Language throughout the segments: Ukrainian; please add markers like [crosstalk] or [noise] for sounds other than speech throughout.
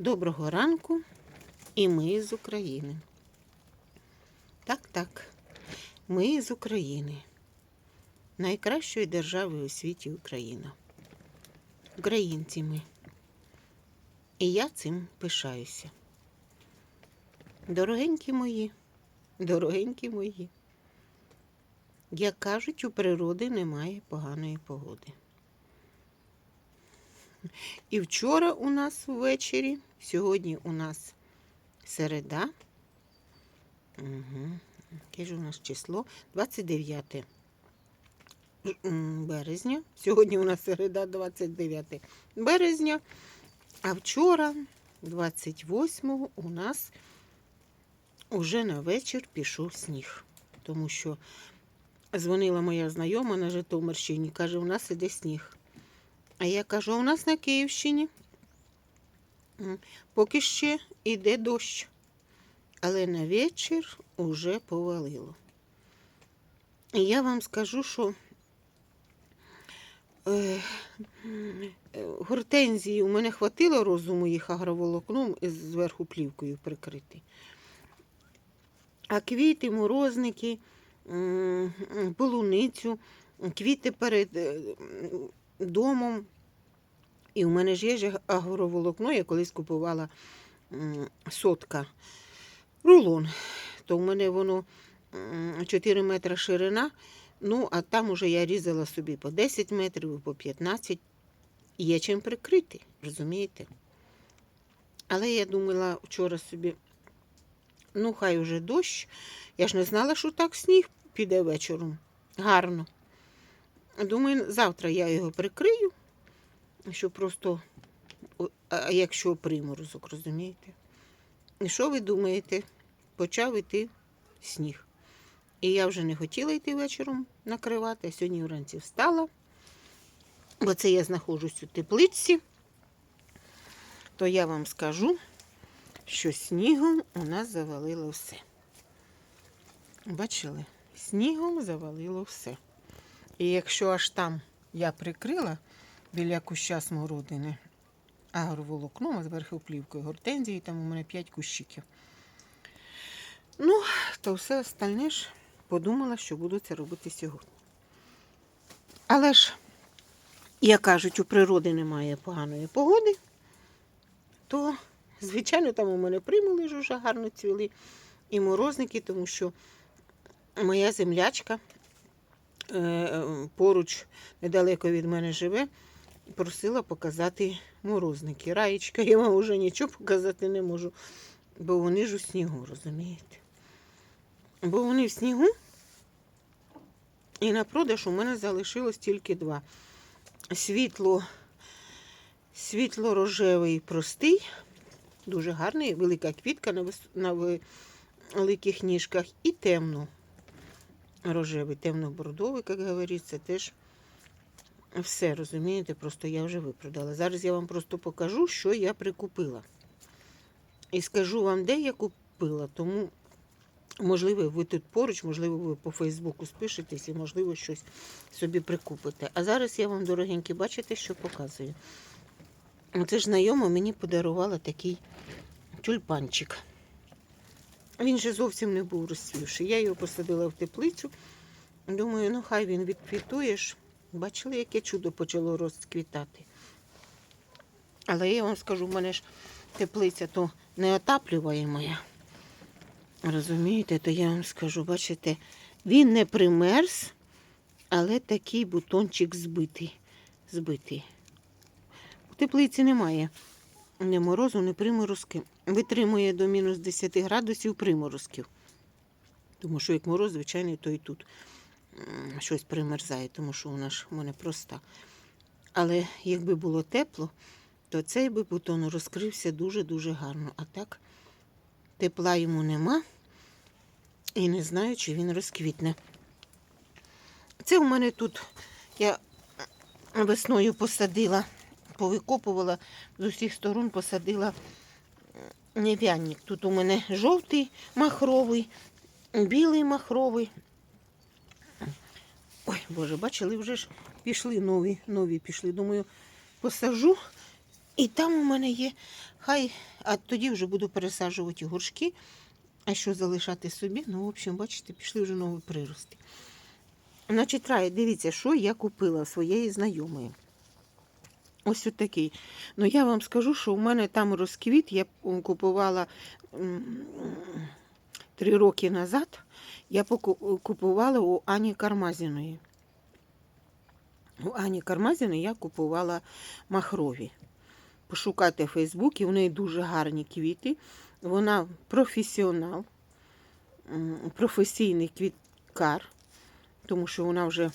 Доброго ранку, і ми з України. Так, так, ми з України, найкращої держави у світі Україна. Українці ми. І я цим пишаюся. Дорогенькі мої, дорогенькі мої. Як кажуть, у природи немає поганої погоди. І вчора у нас ввечері, сьогодні у нас середа. Угу. Яке ж у нас число? 29 березня. Сьогодні у нас середа 29 березня. А вчора, 28-го, у нас уже на вечір пішов сніг. Тому що дзвонила моя знайома на Житомирщині, каже, у нас іде сніг. А я кажу, у нас на Київщині поки ще йде дощ. Але на вечір уже повалило. І я вам скажу, що е, гортензії у мене хватило розуму їх агроволокном зверху плівкою прикрити. А квіти, морозники, полуницю, квіти перед е, домом. І у мене ж є ж агроволокно, я колись купувала сотка рулон. То в мене воно 4 метри ширина. Ну, а там уже я різала собі по 10 метрів, по 15. Є чим прикрити, розумієте? Але я думала вчора собі, ну, хай уже дощ. Я ж не знала, що так сніг піде вечором. Гарно. Думаю, завтра я його прикрию, що просто, а якщо приморозок, розумієте? І що ви думаєте? Почав іти сніг. І я вже не хотіла йти вечором накривати, а сьогодні вранці встала, бо це я знаходжусь у теплиці, то я вам скажу, що снігом у нас завалило все. Бачили? Снігом завалило все. І якщо аж там я прикрила біля куща смородини агроволокном, а зверху плівкою гортензії, там у мене 5 кущиків. Ну, то все остальне ж подумала, що буду це робити сьогодні. Але ж, як кажуть, у природи немає поганої погоди, то, звичайно, там у мене примули ж уже гарно цвіли і морозники, тому що моя землячка е, поруч недалеко від мене живе, просила показати морозники. Раєчка, я вам вже нічого показати не можу, бо вони ж у снігу, розумієте? Бо вони в снігу, і на продаж у мене залишилось тільки два. Світло, світло-рожевий простий, дуже гарний, велика квітка на, вис... на великих ніжках, і темно рожевий, темно-бордовий, як говориться, теж все, розумієте, просто я вже випродала. Зараз я вам просто покажу, що я прикупила. І скажу вам, де я купила, тому, можливо, ви тут поруч, можливо, ви по Фейсбуку спишетесь і, можливо, щось собі прикупите. А зараз я вам, дорогенькі, бачите, що показую. Це ж знайома мені подарувала такий тюльпанчик. Він же зовсім не був розцвівший. Я його посадила в теплицю. Думаю, ну хай він відквітує ж. Бачили, яке чудо почало розквітати. Але я вам скажу, в мене ж теплиця то не отаплюваєма. Розумієте, то я вам скажу, бачите, він не примерз, але такий бутончик збитий. збитий. У теплиці немає ні морозу, ні приморозки. Витримує до мінус 10 градусів приморозків. Тому що як мороз, звичайний, то і тут щось примерзає, тому що вона ж в мене проста. Але якби було тепло, то цей би бутон розкрився дуже-дуже гарно. А так тепла йому нема. І не знаю, чи він розквітне. Це у мене тут я весною посадила, повикопувала з усіх сторон посадила нев'янник. Тут у мене жовтий махровий, білий махровий. Боже, бачили, вже ж пішли нові, нові пішли. Думаю, посажу І там у мене є, хай, а тоді вже буду пересаджувати горшки. А що залишати собі? Ну, в общем, бачите, пішли вже нові прирости. Значить, рай, дивіться, що я купила своєї знайомої. Ось такий. Ну, я вам скажу, що у мене там розквіт, я купувала три роки назад. Я купувала у Ані Кармазіної. У Ані Кармазіної я купувала махрові. Пошукайте в Фейсбуці, у неї дуже гарні квіти. Вона професіонал, професійний квіткар, тому що вона вже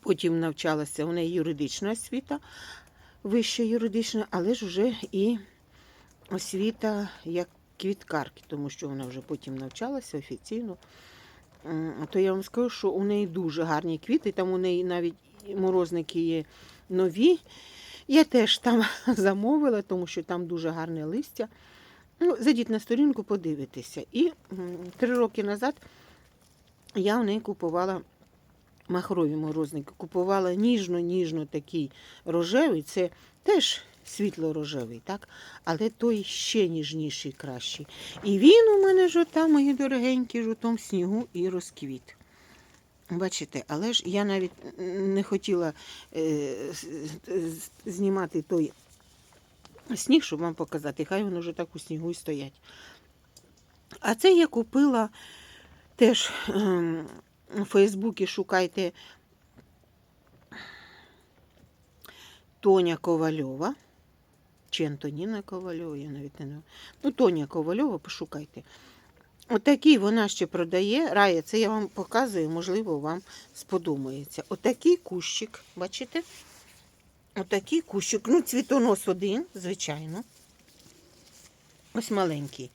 потім навчалася, у неї юридична освіта, вища юридична, але ж вже і освіта як квіткарки, тому що вона вже потім навчалася офіційно. То я вам скажу, що у неї дуже гарні квіти, там у неї навіть морозники є нові. Я теж там [laughs] замовила, тому що там дуже гарне листя. Ну, зайдіть на сторінку, подивитися. І три роки назад я у неї купувала махрові морозники. Купувала ніжно-ніжно такий рожевий. Це теж світло-рожевий, так? але той ще ніжніший, кращий. І він у мене ж там, мої дорогенькі, ж у тому снігу і розквіт. Бачите, але ж я навіть не хотіла е, знімати той сніг, щоб вам показати. Хай вони вже так у снігу і стоять. А це я купила теж ем, у Фейсбуці шукайте Тоня Ковальова. Чи Антоніна Ковальова, я навіть не знаю. Ну, Тоня Ковальова, пошукайте. Отакий вона ще продає. Рая, це я вам показую, можливо, вам сподобається. Отакий кущик, бачите? Отакий кущик. Ну, цвітонос один, звичайно. Ось маленький.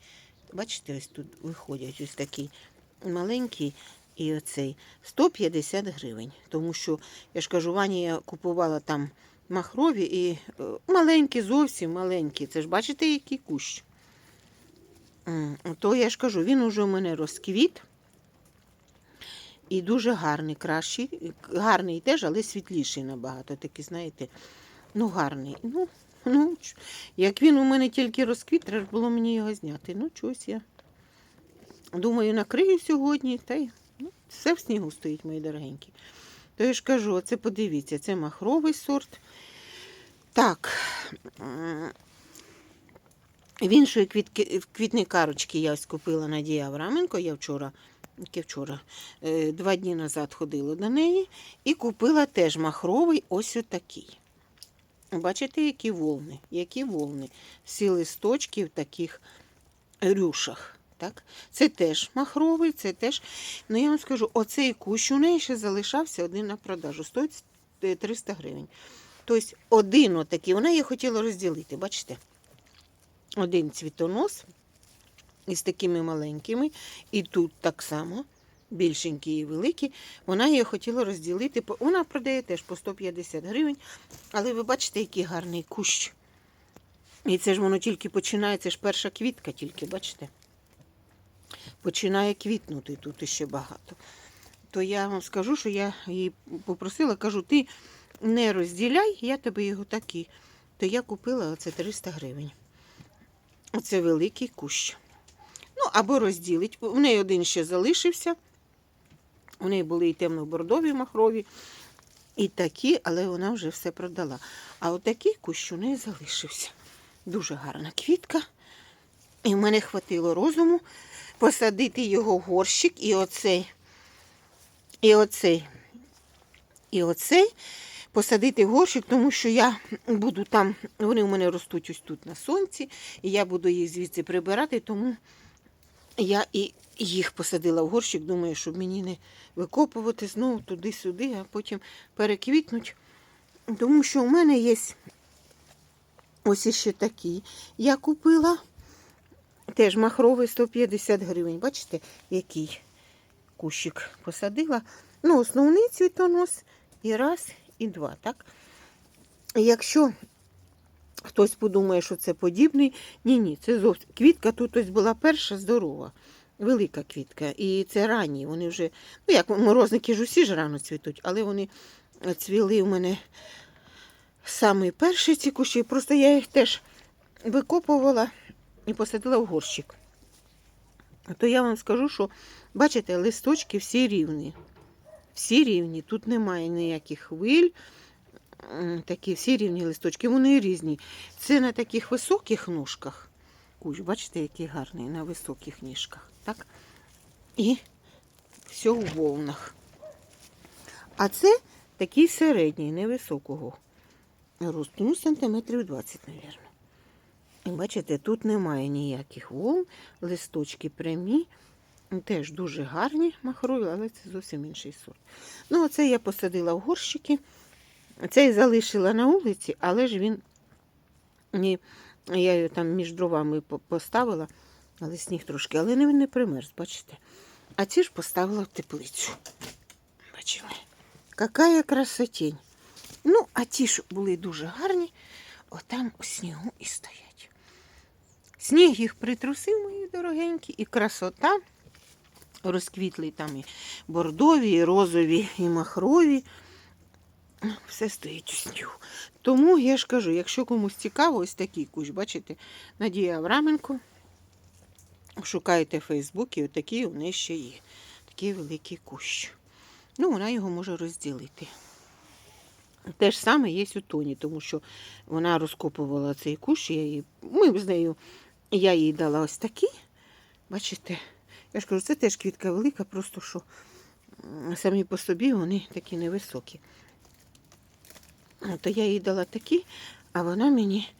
Бачите, ось тут виходять ось такий маленький і оцей 150 гривень. Тому що, я ж кажу, Вані я купувала там махрові і е, маленькі, зовсім маленькі. Це ж бачите, який кущ. То я ж кажу, він уже у мене розквіт. І дуже гарний, кращий. Гарний теж, але світліший набагато. Такий, знаєте, ну гарний. Ну, ну, як він у мене тільки розквіт, треба було мені його зняти. Ну, чогось я. Думаю, накрию сьогодні, та й ну, все в снігу стоїть, мої дорогенькі. То я ж кажу, оце подивіться, це махровий сорт. Так. В іншої квітки, квітникарочки я ось купила Надія Авраменко. Я вчора, яке вчора, е, два дні назад ходила до неї і купила теж махровий ось отакий. Бачите, які волни, які волни. Всі листочки в таких рюшах. Так? Це теж махровий, це теж. Ну я вам скажу, оцей кущ у неї ще залишався один на продажу. Стоїть е, 300 гривень. Тобто один отакий, вона її хотіла розділити, бачите? Один цвітонос із такими маленькими, і тут так само, більшенькі і великі. Вона її хотіла розділити. Вона продає теж по 150 гривень. Але ви бачите, який гарний кущ. І це ж воно тільки починає, це ж перша квітка, тільки, бачите? Починає квітнути тут іще багато. То я вам скажу, що я її попросила, кажу, ти не розділяй, я тобі його такий. То я купила оце 300 гривень. Оце великий кущ. Ну, або розділить. У неї один ще залишився. У неї були і темно-бордові махрові, і такі, але вона вже все продала. А отакий кущ у неї залишився. Дуже гарна квітка. І в мене хватило розуму посадити його в горщик і оцей, і оцей, і оцей посадити горщик, тому що я буду там, вони у мене ростуть ось тут на сонці, і я буду їх звідси прибирати, тому я і їх посадила в горщик, думаю, щоб мені не викопувати знову туди-сюди, а потім переквітнуть. Тому що у мене є ось іще такі. Я купила теж махровий 150 гривень. Бачите, який кущик посадила. Ну, основний цвітонос і раз, і два. Так? Якщо хтось подумає, що це подібний, ні, ні, це зовсім квітка тут ось була перша здорова. Велика квітка. І це ранні. Вони вже, ну як морозники ж усі ж рано цвітуть, але вони цвіли у мене Самий перший ці кущі, просто я їх теж викопувала і посадила в горщик. То я вам скажу, що бачите, листочки всі рівні. Всі рівні. Тут немає ніяких хвиль. Такі всі рівні листочки, вони різні. Це на таких високих ножках. Кущ, бачите, який гарний на високих ніжках. Так? І все у волнах. А це такий середній, невисокого росту. Ну, сантиметрів 20, мабуть. Бачите, тут немає ніяких волн, листочки прямі, теж дуже гарні махрові, але це зовсім інший сорт. Ну, оце я посадила в горщики. Цей залишила на вулиці, але ж він я його там між дровами поставила, але сніг трошки, але не, не примерз, бачите. А ці ж поставила в теплицю. Бачили? Какая красотень. Ну, а ті ж були дуже гарні, отам у снігу і стоять. Сніг їх притрусив, мої дорогенькі, і красота. Розквітли там і бордові, і розові, і махрові. Все стоїть у снігу. Тому я ж кажу, якщо комусь цікаво, ось такий кущ, бачите, Надія Авраменко. Шукайте в Фейсбуці, отакий у неї ще є. Такий великий кущ. Ну, вона його може розділити. Те ж саме є у Тоні, тому що вона розкопувала цей кущ, я її, ми з нею, я їй дала ось такі. Бачите, я ж кажу, це теж квітка велика, просто що самі по собі вони такі невисокі. То я їй дала такі, а вона мені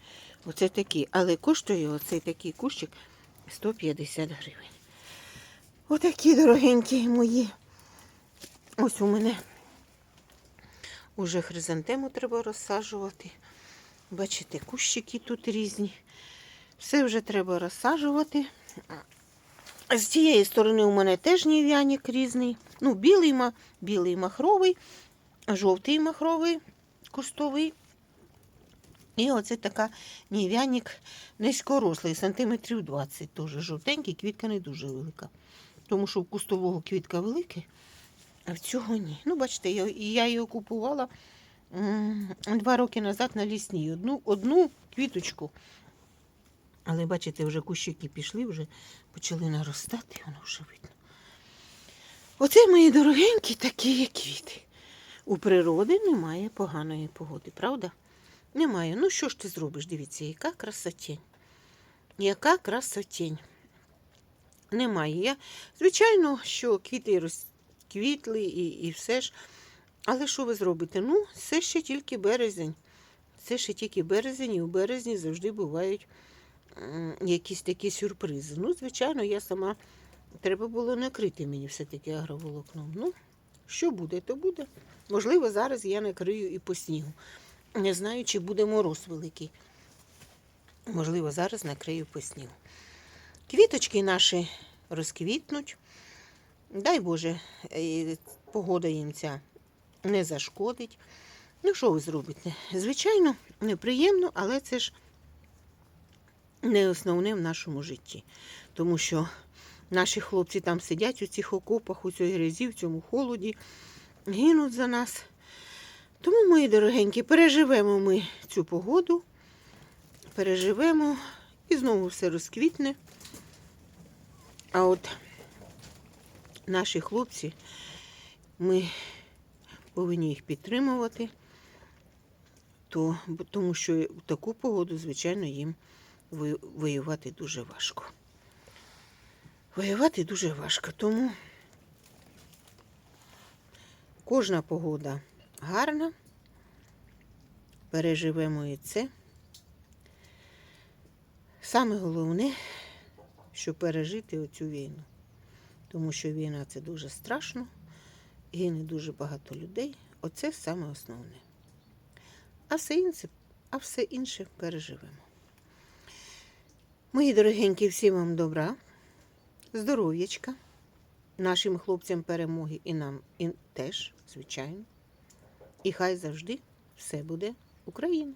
оце такі. Але коштує оцей такий кущик 150 гривень. Отакі дорогенькі мої. Ось у мене уже хризантему треба розсаджувати. Бачите, кущики тут різні. Все вже треба розсаджувати. З цієї сторони у мене теж нів'яник різний. Ну, білий, білий махровий, жовтий махровий, кустовий. І оце така нів'яник низькорослий, сантиметрів 20, теж жовтенький, квітка не дуже велика. Тому що в кустового квітка велика, а в цього ні. Ну, бачите, я, я його купувала м, два роки назад на лісній. Одну, одну квіточку. Але бачите, вже кущики пішли, вже почали наростати, воно вже видно. Оце мої дорогенькі такі є квіти. У природи немає поганої погоди, правда? Немає. Ну що ж ти зробиш? Дивіться, яка красотень. Яка красотень. Немає. Я, звичайно, що квіти розквітли і, і все ж. Але що ви зробите? Ну, це ще тільки березень. Це ще тільки березень, і у березні завжди бувають якісь такі сюрпризи. Ну, звичайно, я сама треба було накрити мені все-таки агроволокном. Ну, що буде, то буде. Можливо, зараз я накрию і по снігу. Не знаю, чи буде мороз великий. Можливо, зараз накрию по снігу. Квіточки наші розквітнуть. Дай Боже, е, погода їм ця не зашкодить. Ну, що ви зробите? Звичайно, неприємно, але це ж не основне в нашому житті. Тому що наші хлопці там сидять у цих окопах, у цій грязі, в цьому холоді, гинуть за нас. Тому, мої дорогенькі, переживемо ми цю погоду, переживемо і знову все розквітне. А от наші хлопці, ми повинні їх підтримувати, то, тому що в таку погоду, звичайно, їм воювати дуже важко. Воювати дуже важко, тому кожна погода гарна. Переживемо і це. Саме головне, що пережити оцю війну. Тому що війна це дуже страшно, гине дуже багато людей. Оце саме основне. А все інше, а все інше переживемо. Мої дорогенькі, всім вам добра, здоров'ячка, нашим хлопцям перемоги і нам і теж, звичайно. І хай завжди все буде Україна.